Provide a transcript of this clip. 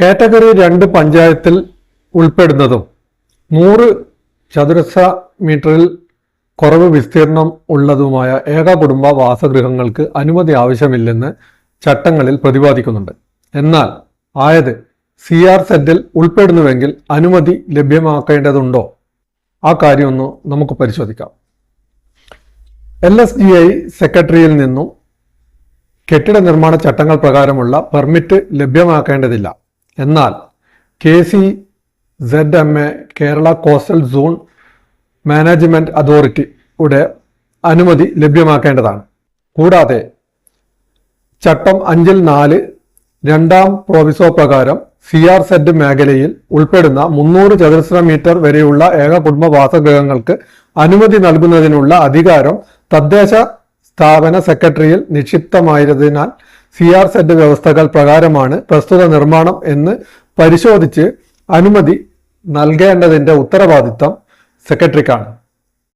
Category രണ്ട് പഞ്ചായത്തിൽ ഉൾപ്പെടുന്നതും നൂറ് ചതുരശ്ര മീറ്ററിൽ കുറവ് വിസ്തീർണം ഉള്ളതുമായ ഏക കുടുംബ വാസഗൃഹങ്ങൾക്ക് അനുമതി ആവശ്യമില്ലെന്ന് ചട്ടങ്ങളിൽ പ്രതിപാദിക്കുന്നുണ്ട്. എന്നാൽ ആയത് സി ആർ സെറ്റിൽ ഉൾപ്പെടുന്നുവെങ്കിൽ അനുമതി ലഭ്യമാക്കേണ്ടതുണ്ടോ? ആ കാര്യമൊന്നു നമുക്ക് പരിശോധിക്കാം. എൽ എസ് ഡി ഐ സെക്രട്ടറിയിൽ നിന്നും കെട്ടിട നിർമ്മാണ ചട്ടങ്ങൾ പ്രകാരമുള്ള പെർമിറ്റ് ലഭ്യമാക്കേണ്ടതില്ല. എന്നാൽ K C Z M A Kerala coastal zone management അതോറിറ്റിയുടെ അനുമതി ലഭ്യമാക്കേണ്ടതാണ്. കൂടാതെ ചട്ടം അഞ്ചിൽ നാല് രണ്ടാം പ്രോവിസോ പ്രകാരം സി ആർ സെഡ് മേഖലയിൽ ഉൾപ്പെടുന്ന മുന്നൂറ് ചതുരശ്ര മീറ്റർ വരെയുള്ള ഏക കുടുംബ വാസഗൃഹങ്ങൾക്ക് അനുമതി നൽകുന്നതിനുള്ള അധികാരം തദ്ദേശ സ്ഥാപന സെക്രട്ടറിയിൽ നിക്ഷിപ്തമായതിനാൽ സി ആർ സെഡ് വ്യവസ്ഥകൾ പ്രകാരമാണ് പ്രസ്തുത നിർമ്മാണം എന്ന് പരിശോധിച്ച് അനുമതി നൽകേണ്ടതിന്റെ ഉത്തരവാദിത്തം സെക്രട്ടറിക്കാണ്.